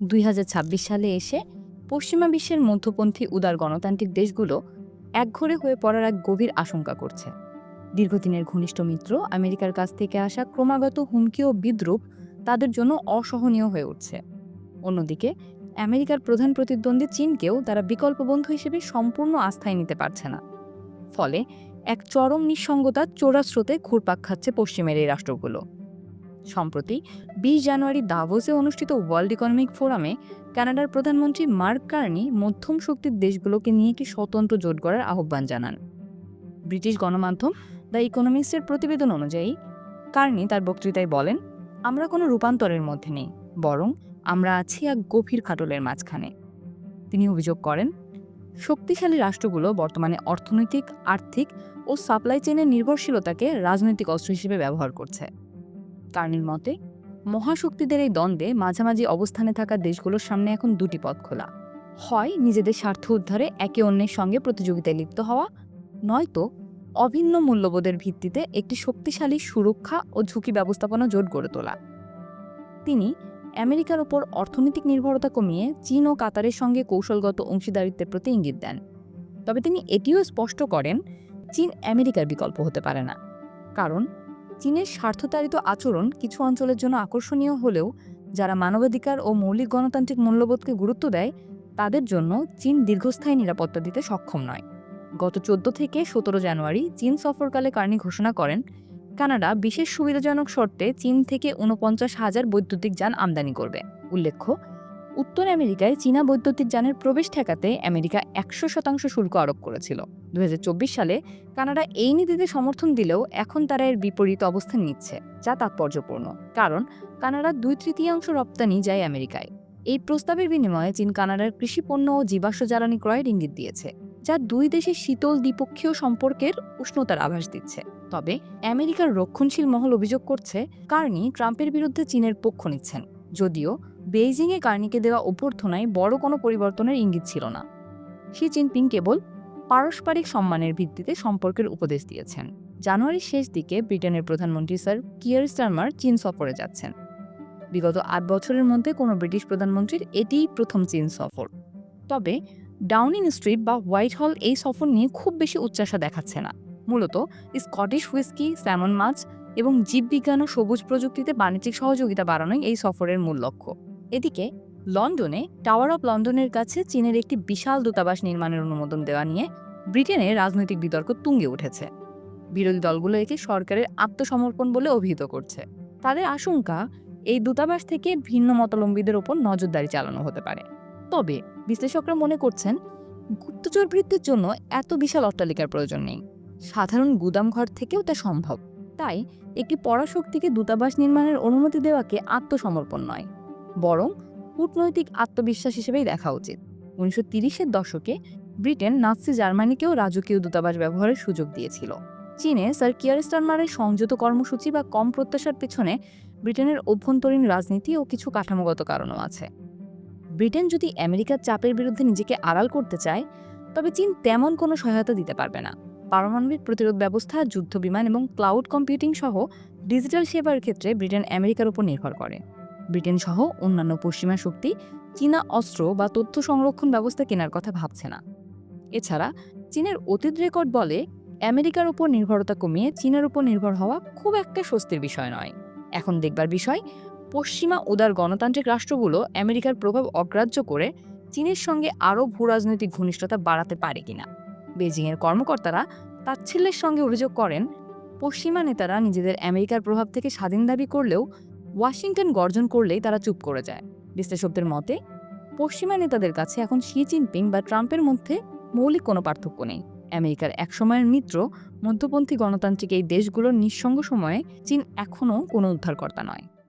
দুই হাজার ছাব্বিশ সালে এসে পশ্চিমা বিশ্বের মধ্যপন্থী উদার গণতান্ত্রিক দেশগুলো একঘরে হয়ে পড়ার এক গভীর আশঙ্কা করছে। দীর্ঘদিনের ঘনিষ্ঠ মিত্র আমেরিকার কাছ থেকে আসা ক্রমাগত হুমকি ও বিদ্রুপ তাদের জন্য অসহনীয় হয়ে উঠছে। অন্যদিকে, আমেরিকার প্রধান প্রতিদ্বন্দ্বী চীনকেও তারা বিকল্প বন্ধু হিসেবে সম্পূর্ণ আস্থায় নিতে পারছে না। ফলে এক চরম নিঃসঙ্গতার চোরাস্রোতে ঘুরপাক খাচ্ছে পশ্চিমের এই রাষ্ট্রগুলো। সম্প্রতি বিশ জানুয়ারি দাভোসে অনুষ্ঠিত ওয়ার্ল্ড ইকোনমিক ফোরামে কানাডার প্রধানমন্ত্রী মার্ক কার্নি মধ্যম শক্তির দেশগুলোকে নিয়ে একটি স্বতন্ত্র জোট গড়ার আহ্বান জানান। ব্রিটিশ গণমাধ্যম দ্য ইকোনমিক্সের প্রতিবেদন অনুযায়ী, কার্নি তার বক্তৃতায় বলেন, আমরা কোনো রূপান্তরের মধ্যে নেই, বরং আমরা আছি এক গভীর ফাটলের মাঝখানে। তিনি অভিযোগ করেন, শক্তিশালী রাষ্ট্রগুলো বর্তমানে অর্থনৈতিক, আর্থিক ও সাপ্লাই চেনের নির্ভরশীলতাকে রাজনৈতিক অস্ত্র হিসেবে ব্যবহার করছে। কার্নির মতে, মহাশক্তিদের এই দ্বন্দ্বে মাঝামাঝি অবস্থানে থাকা দেশগুলোর সামনে এখন দুটি পথ খোলা। হয় নিজেদের স্বার্থ উদ্ধারে একে অন্যের সঙ্গে প্রতিযোগিতায় লিপ্ত হওয়া, নয়তো অভিন্ন মূল্যবোধের ভিত্তিতে একটি শক্তিশালী সুরক্ষা ও ঝুঁকি ব্যবস্থাপনা জোট গড়ে তোলা। তিনি আমেরিকার ওপর অর্থনৈতিক নির্ভরতা কমিয়ে চীন ও কাতারের সঙ্গে কৌশলগত অংশীদারিত্বের প্রতি ইঙ্গিত দেন। তবে তিনি এটিও স্পষ্ট করেন, চীন আমেরিকার বিকল্প হতে পারে না। কারণ চীনের স্বার্থতাড়িত আচরণ কিছু অঞ্চলের জন্য আকর্ষণীয় হলেও, যারা মানবাধিকার ও মৌলিক গণতান্ত্রিক মূল্যবোধকে গুরুত্ব দেয়, তাদের জন্য চীন দীর্ঘস্থায়ী নিরাপত্তা দিতে সক্ষম নয়। গত চোদ্দ থেকে সতেরো জানুয়ারি চীন সফরকালে কার্নি ঘোষণা করেন, কানাডা বিশেষ সুবিধাজনক শর্তে চীন থেকে উনপঞ্চাশ হাজার বৈদ্যুতিক যান আমদানি করবে। উল্লেখ্য উত্তর আমেরিকায় চীনা বৈদ্যুতিক যানের প্রবেশ ঠেকাতে আমেরিকা একশো শতাংশ শুল্ক আরোপ করেছিল। দুই হাজার চব্বিশ সালে কানাডা এই নীতিতে সমর্থন দিলেও এখন তারা এর বিপরীত অবস্থান নিচ্ছে, যা তাৎপর্যপূর্ণ, কারণ কানাডার দুই তৃতীয়াংশ রপ্তানি যায় আমেরিকায়। এই প্রস্তাবের বিনিময়ে চীন কানাডার কৃষি পণ্য ও জীবাশ্ম জ্বালানি ক্রয়ের ইঙ্গিত দিয়েছে, যা দুই দেশের শীতল দ্বিপক্ষীয় সম্পর্কের উষ্ণতার আভাস দিচ্ছে। তবে আমেরিকার রক্ষণশীল মহল অভিযোগ করছে, কার্নি ট্রাম্পের বিরুদ্ধে চীনের পক্ষ নিচ্ছেন, যদিও বেইজিংয়ে কার্নিকে দেওয়া অভ্যর্থনায় বড় কোনো পরিবর্তনের ইঙ্গিত ছিল না। শি জিনপিং কেবল পারস্পরিক সম্মানের ভিত্তিতে সম্পর্কের উপদেশ দিয়েছেন। জানুয়ারির শেষ দিকে ব্রিটেনের প্রধানমন্ত্রী স্যার কিয়ার স্টারমার চীন সফরে যাচ্ছেন। বিগত আট বছরের মধ্যে কোনো ব্রিটিশ প্রধানমন্ত্রীর এটিই প্রথম চীন সফর। তবে ডাউনিং স্ট্রিট বা হোয়াইট হল এই সফর নিয়ে খুব বেশি উচ্চাসা দেখাচ্ছে না। মূলত স্কটিশ হুইস্কি স্যামন মাছ এবং জীববিজ্ঞান ও সবুজ প্রযুক্তিতে বাণিজ্যিক সহযোগিতা বাড়ানোই এই সফরের মূল লক্ষ্য। এদিকে, লন্ডনে টাওয়ার অব লন্ডনের কাছে চীনের একটি বিশাল দূতাবাস নির্মাণের অনুমোদন দেওয়া নিয়ে ব্রিটেনে রাজনৈতিক বিতর্ক তুঙ্গে উঠেছে। বিরোধী দলগুলো একে সরকারের আত্মসমর্পণ বলে অভিহিত করছে। তাদের আশঙ্কা, এই দূতাবাস থেকে ভিন্ন মতাবলম্বীদের ওপর নজরদারি চালানো হতে পারে। তবে, বিশ্লেষকরা মনে করছেন, গুপ্তচর বৃত্তির জন্য এত বিশাল অট্টালিকার প্রয়োজন নেই। সাধারণ গুদামঘর থেকেও তা সম্ভব। তাই, একটি পরাশক্তিকে দূতাবাস নির্মাণের অনুমতি দেওয়াকে আত্মসমর্পণ নয়। বরং কূটনৈতিক আত্মবিশ্বাস হিসেবেই দেখা উচিত। উনিশশো তিরিশের দশকে ব্রিটেন নাৎসি জার্মানিকেও রাজকীয় দূতাবাস ব্যবহারের সুযোগ দিয়েছিল। চীনে স্যার কিয়ার স্টারমারের সংযত কর্মসূচি বা কম প্রত্যাশার পেছনে ব্রিটেনের অভ্যন্তরীণ রাজনীতি ও কিছু কাঠামোগত কারণও আছে। ব্রিটেন যদি আমেরিকার চাপের বিরুদ্ধে নিজেকে আড়াল করতে চায়, তবে চীন তেমন কোনো সহায়তা দিতে পারবে না। পারমাণবিক প্রতিরোধ ব্যবস্থা, যুদ্ধ বিমান এবং ক্লাউড কম্পিউটিং সহ ডিজিটাল সেবার ক্ষেত্রে ব্রিটেন আমেরিকার উপর নির্ভর করে। ব্রিটেন সহ অন্যান্য পশ্চিমা শক্তি চীনা অস্ত্র বা তথ্য সংরক্ষণ ব্যবস্থা কেনার কথা ভাবছে না। এছাড়া চীনের অতীত রেকর্ড বলে আমেরিকার উপর নির্ভরতা কমিয়ে চীনের উপর নির্ভর হওয়া খুব একটা স্বস্তির বিষয় নয়। এখন দেখবার বিষয়, পশ্চিমা উদার গণতান্ত্রিক রাষ্ট্রগুলো আমেরিকার প্রভাব অগ্রাহ্য করে চীনের সঙ্গে আরও ভূরাজনৈতিক ঘনিষ্ঠতা বাড়াতে পারে কিনা। বেজিংয়ের কর্মকর্তারা তাচ্ছিল্যের সঙ্গে অভিযোগ করেন, পশ্চিমা নেতারা নিজেদের আমেরিকার প্রভাব থেকে স্বাধীন দাবি করলেও ওয়াশিংটন গর্জন করলেই তারা চুপ করে যায়। বিশ্লেষকদের মতে, পশ্চিমা নেতাদের কাছে এখন শি জিনপিং বা ট্রাম্পের মধ্যে মৌলিক কোনো পার্থক্য নেই। আমেরিকার একসময়ের মিত্র, মধ্যপন্থী গণতান্ত্রিক এই দেশগুলোর নিঃসঙ্গ সময়ে চীন এখনও কোনো উদ্ধারকর্তা নয়।